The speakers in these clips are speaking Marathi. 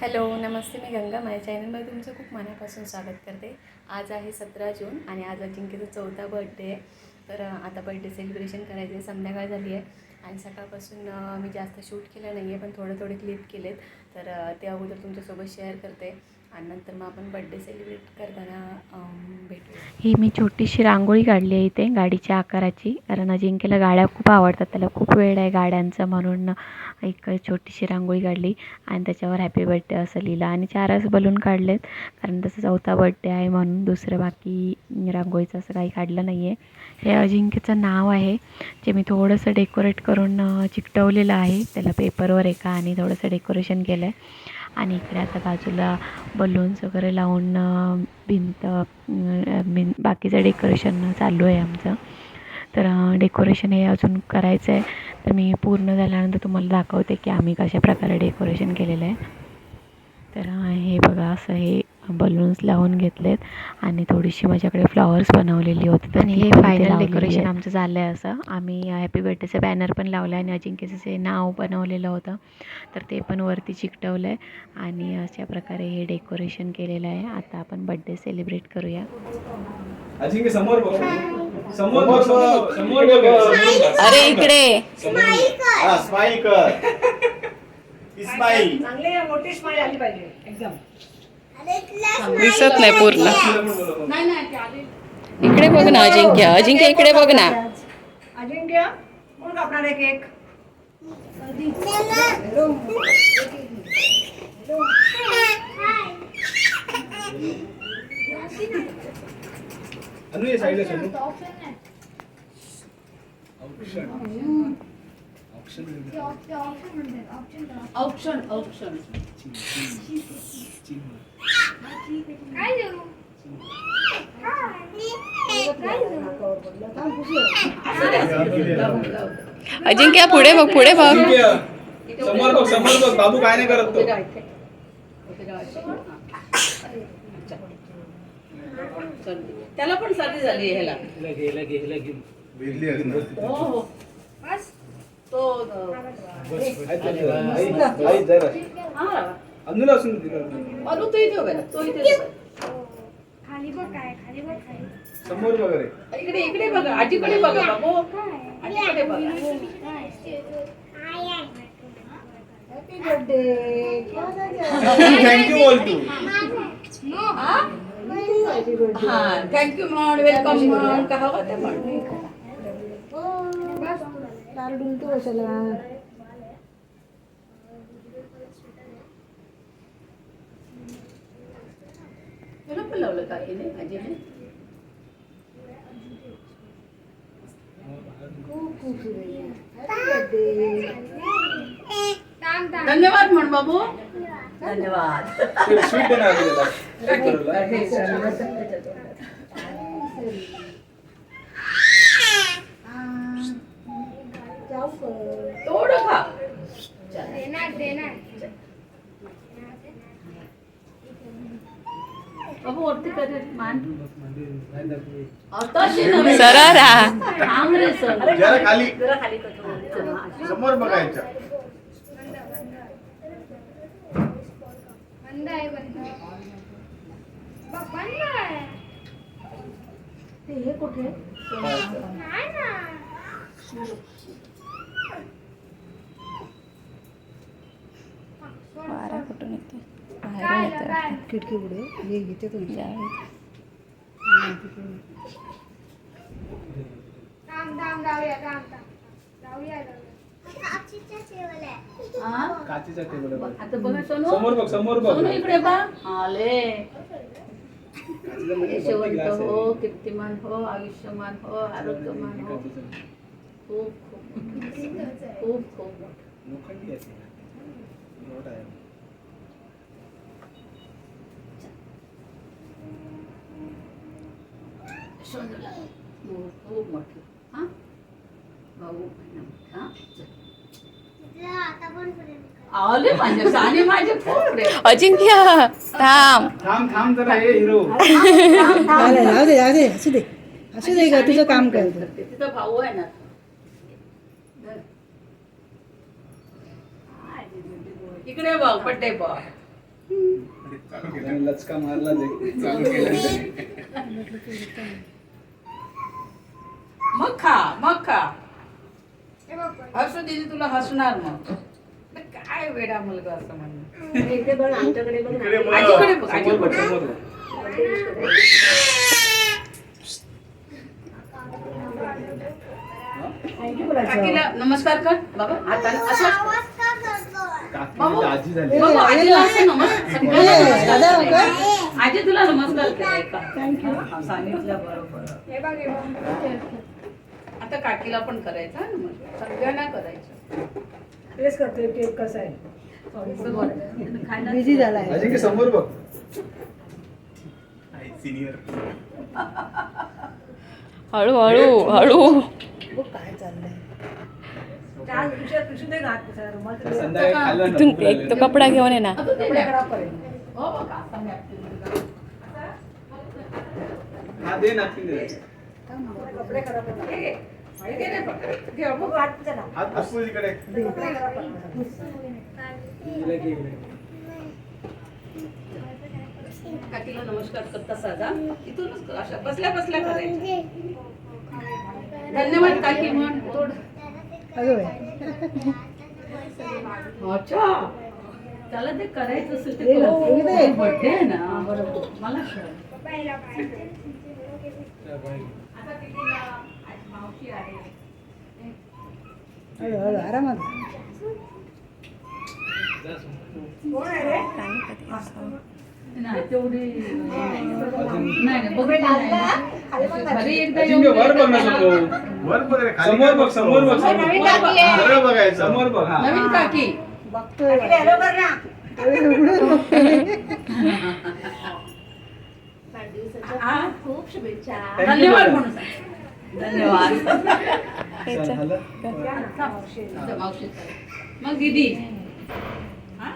हॅलो नमस्ते मी गंगा. माझ्या चॅनलमध्ये तुमचं खूप मनापासून स्वागत करते. आज आहे सतरा जून आणि आज अजिंक्यचा चौथा बर्थडे आहे. तर आता बर्थडे सेलिब्रेशन करायचं आहे. संध्याकाळ झाली आहे आणि सकाळपासून मी जास्त शूट केलं नाही आहे पण थोडे थोडे क्लिप केलेत. तर ते अगोदर तुमच्यासोबत शेअर करते. आणि नंतर मग आपण बड्डे सेलिब्रेट करताना भेटू ही मी छोटीशी रांगोळी काढली आहे इथे गाडीच्या आकाराची. कारण अजिंक्यला गाड्या खूप आवडतात त्याला खूप वेळ आहे गाड्यांचा म्हणून. एक छोटीशी रांगोळी काढली आणि त्याच्यावर हॅपी बर्थडे असं लिहिलं. आणि चारच बलून काढलेत कारण त्याचा चौथा बर्थडे आहे म्हणून दुसरं बाकी रांगोळीचं असं काही काढलं नाही आहे हे अजिंक्यचं नाव आहे जे मी थोडंसं डेकोरेट करून चिकटवलेलं आहे. त्याला पेपरवर एका आणि थोडंसं डेकोरेशन केलं आहे आणि इकडे आता बाजूला बलून्स वगैरे लावून भिंत भिं बाकीचं डेकोरेशन चालू आहे आमचं. तर डेकोरेशन हे अजून करायचं आहे. तर मी पूर्ण झाल्यानंतर तुम्हाला दाखवते की आम्ही कशा प्रकारे डेकोरेशन केलेलं आहे. तर हे बघा असं हे बलून्स लावून घेतलेत आणि थोडीशी माझ्याकडे फ्लॉवर्स बनवलेली होती तर हे फायनल डेकोरेशन आमचं झालं आहे. असं. आम्ही हॅपी बर्थडेचं बॅनर पण लावलं आहे आणि अजिंक्यचं जे नाव बनवलेलं होतं. तर ते पण वरती चिकटवलं आहे आणि अशा प्रकारे हे डेकोरेशन केलेलं आहे. आता आपण बड्डे सेलिब्रेट करूया. अजिंक्य समोर समोर समोर अरे इकडे. हा स्माईल कर. चांगली मोठी स्माईल आली पाहिजे एकदम. दिसत नाही पूर्ण. इकडे बघ ना अजिंक्य. अजिंक्य इकडे बघ ना. अजिंक्य कोण कापणार आहे केक अनु ये साईडला सोडू अजिंक्य पुढे बघ पुढे बघ. अजिंक्य समोर बघ समोर बघ. बाबू काय नाही करत तो. त्याला पण सर्दी झाली ह्याला. हो हो. तो आई जरा. हा. अनुला असून दिलं अनु तो इथे उभा आहे. तो इथे उभा आहे. खाली बघ काय खाली बघ. काय समोर बघ रे इकडे इकडे बघा आजीकडे बघा बाबू. आजीकडे बघा. थँक्यू बोल तू हा? थँक्यू म्हण वेलकम म्हण का हवं ते म्हण तुला पण लावलं काकीने आजीने थांब थांब धन्यवाद म्हण बाबू। धन्यवाद। स्वीट देणार आधी त्याला थोडं खा देणार देणार बाबू वरती कर रे, मान आताशी नव्हे. सरळ राहा. थांब रे. सर. जरा खाली. जरा खाली कर थोडं. हा. वारा कुठून येते काय बाहेरून आलं, येते काय? खिडकी उघडे हे घेते हा? काचीचा टेबल आहे. बघ. आता बघा सोनू. समोर बघ समोर बघ. सोनू इकडे आले. यशवंत आहे. हो कीर्तिमान हो आयुष्यमान हो आरोग्यमान हो. काचीचा. खूप खूप खूप खूप. मोठा. सोनूला हो, खूप मोठी. भाऊ बहिण मोठी, आले माझे साने माझे खूप प्रेम. अजिंक्य थांब. थांब थांब जरा हे हिरो. जाऊ दे जाऊ दे असू दे. असू दे ग तुझं काम कर. करते तिचा भाऊ आहे ना. इकडे बघ बड्डे बघ. त्याने लचका मारला मग खा मग खा. हसू दिदी तुला हसणार मग. काय वेडा मुलगा असं म्हणणं इकडे बघ आमच्याकडे बघ. आजीकडे बघ आजीकडे नमस्कार कर. बाबा हाताने असं आवाज का करतो काकी बाबू. म्हणजे आजी झाली. बाबा आजीला असं नमस्कार. आजी तुला नमस्कार हा, सांगितलं बरोबर. हे बघ हे बघ. आता काकीला पण करायचा हा नमस्कार. सगळ्यांना करायचं. तेच करतोय केक कसा आहे? खायला बिझी झालाय अजिंक्य समोर बघ. सिनियर हळूहळू हळू काय चाललंय. संध्याकाळी खाल्लं ना इथून भूक एक. तो कपडा घेऊन ये ना. हो. हा. हे. हे. काकीला नमस्कार करता साधा. इथूनच बसल्या बसल्या करायचं धन्यवाद काकी म्हण. अच्छा. त्याला ते करायचं असेल हे हे दे. बर्थडे आहे ना. बरोबर. मला कळलं. पहिला पाहिजे आता कितीला? आज मावशी आहे हळू हळू आरामात नाही तेवढी नाही नाही बघितलं नाही. एकदा वर बघ ना बघ रे, खाली समोर काय बघ समोर बघ समोर नवीन टाकी आहे. सरळ बघायचं. समोर बघ हा. नवीन काकी. बघतोय. उघडून बघतोय. हा? खूप शुभेच्छा. धन्यवाद म्हणून. सांग. धन्यवाद झालं? आता मावशी. मग दीदी. हा?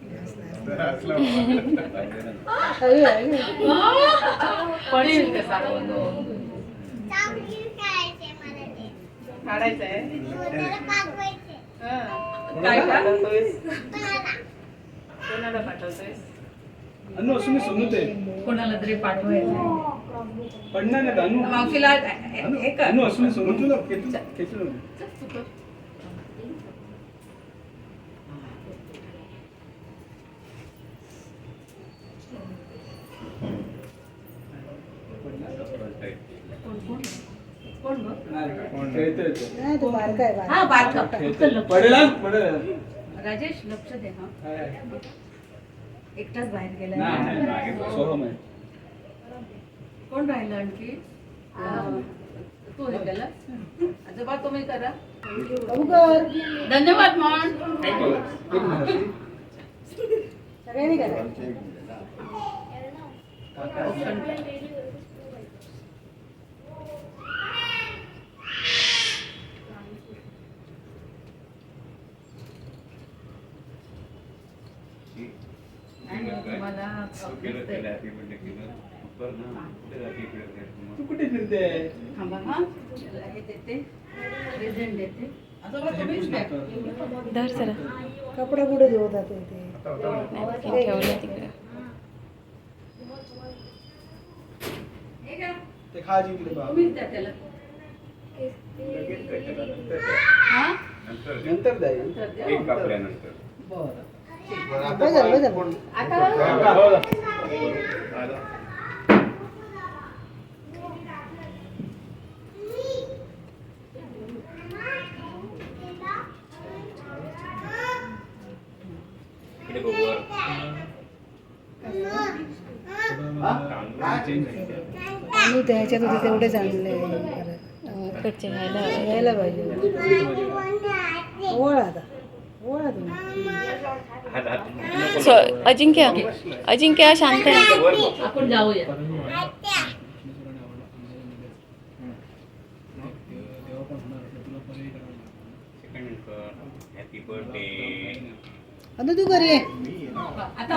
जरा हसला बाबा. हळू हळू पडेल का सारवण? चांगली खेळायचे मला ते काढायचंय काय का कोणाला ते कोणाला तरी पाठवायचं पडणार नाही अनु हे कर अनु असू मी सुनू तुला खेचू नको. कोण गं? नाही, खेळतोय तो. नाही तू बारका आहे हा बारका बारका खेळतोय. लक्ष पडेल हा, पडेल राजेश लक्ष दे हा. एकटाच बाहेर गेला नाही, नाही, नाही. सोहम आहे कोण राहिलं आणखी अं, तू हे केलं आजोबा तुम्ही करा धन्यवाद म्हण एक मिनिट. सगळ्यांनी करा तू कुठे फिरते? धर कपडा कुठे देऊ जाते ते? नॅपकिन ठेवलं तिकडे. हे घ्या. ते खा जिंकले बा तुम्हीच द्या त्याला. लगेच त्याच्याला नंतर? द्या. नंतर द्या. नंतर बरं. बरं, आता बरं झालं, बरं आहे त्याच्यात होते तेवढे चांगले परत घ्यायला यायला पाहिजे. ओळ आता. सो अजिंक्य अजिंक्य शांत आहे. आपण जाऊया. तू घरी आता.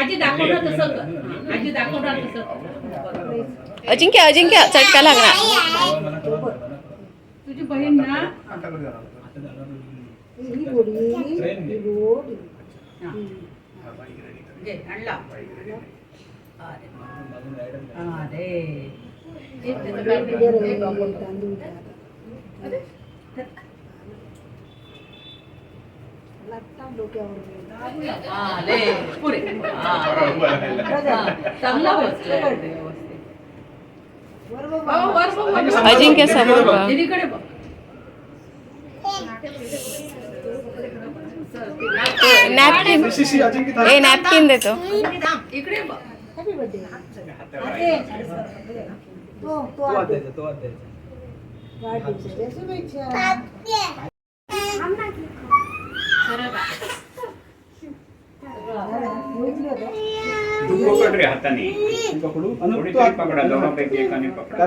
आजी दाखवणार तसं कर आजी दाखवणार तसं कर. बरं. अजिंक्य अजिंक्य चटका लागणार. तुझी बहीण ना? ही. गोडी ही गोडी घे आणला. अरे अरे. हे त्याचं काय हे. रे, वाढदिवसाच्या शुभेच्छा मोहितली होतं. तू पकड रे हाताने मी पकडू थोडी आणि तो हात पकडा दोघांपैकी एकाने पकडा.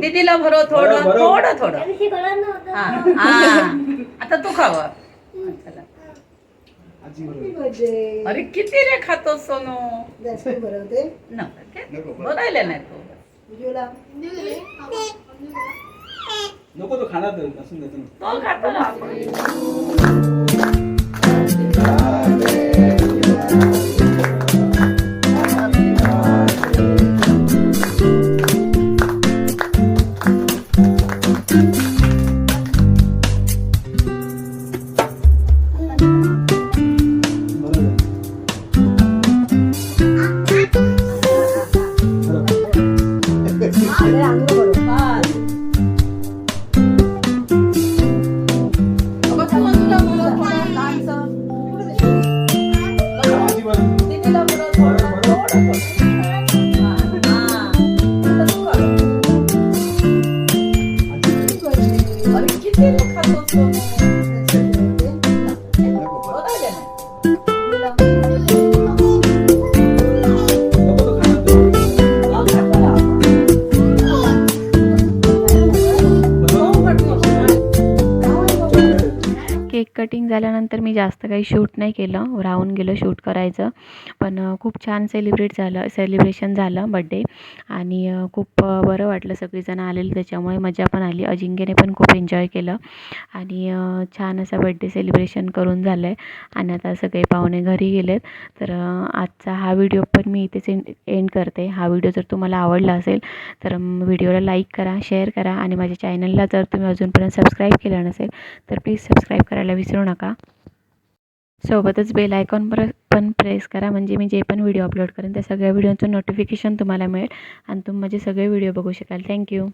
दीदीला भरव थोडं भरव, भरव. थोडं. थोडं हा. आता तू खावं अरे किती रे खातो सोनू. बोलायला नाही तू. नको तो खाणार. तो खातो ना बरोबर. अरे अंगला कटिंग झाल्यानंतर मी जास्त काही शूट नाही केलं. राहून गेलं शूट करायचं. पण खूप छान सेलिब्रेट झालं सेलिब्रेशन झालं बड्डे आणि खूप बरं वाटलं. सगळीजणं आलेली त्याच्यामुळे मजा पण आली. अजिंक्यने पण खूप एन्जॉय केलं. आणि छान असा बड्डे सेलिब्रेशन करून झालं आहे आणि आता सगळे पाहुणे घरी गेलेत. तर आजचा हा व्हिडिओ पण मी इथेच एंड एंड करते. हा व्हिडिओ जर तुम्हाला आवडला असेल तर व्हिडिओला लाईक करा शेअर करा. आणि माझ्या चॅनलला जर तुम्ही अजूनपर्यंत सबस्क्राईब केलं नसेल तर प्लीज सबस्क्राईब करायला विसरू नका. सोबतच बेल आयकॉन पर पण प्रेस करा. म्हणजे मी जे पण व्हिडिओ अपलोड करेन त्या सगळ्या व्हिडिओचं नोटिफिकेशन तुम्हाला मिळेल. आणि तुम्ही माझे सगळे व्हिडिओ बघू शकाल. थँक्यू